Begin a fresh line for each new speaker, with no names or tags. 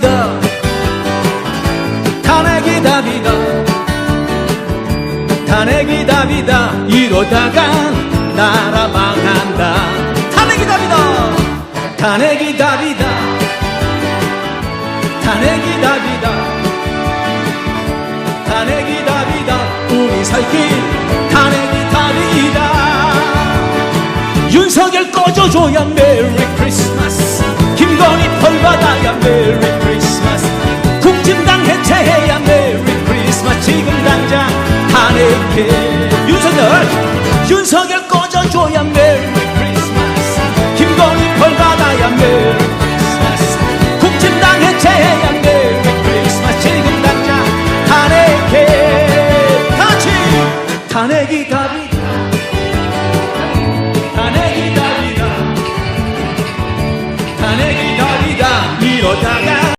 답이다. 탄핵이 답이다. 탄핵이 답이다. 이러다간 나라 망한다. 탄핵이 답이다. 탄핵이 답이다. 탄핵이 답이다. 탄핵이 답이다. 우리 살길 탄핵이 답이다. 윤석열 꺼져줘야 메리 크리스마스 어떻게. 윤석열 윤석열 꺼져줘야 메리 김건희 벌 받아야 메리 국진당 해체해야 메리 크리스마스. 지금 당장 탄핵해. 같이. 탄핵이 답이 탄핵이 답이다. 탄핵이 답이다. 이러다가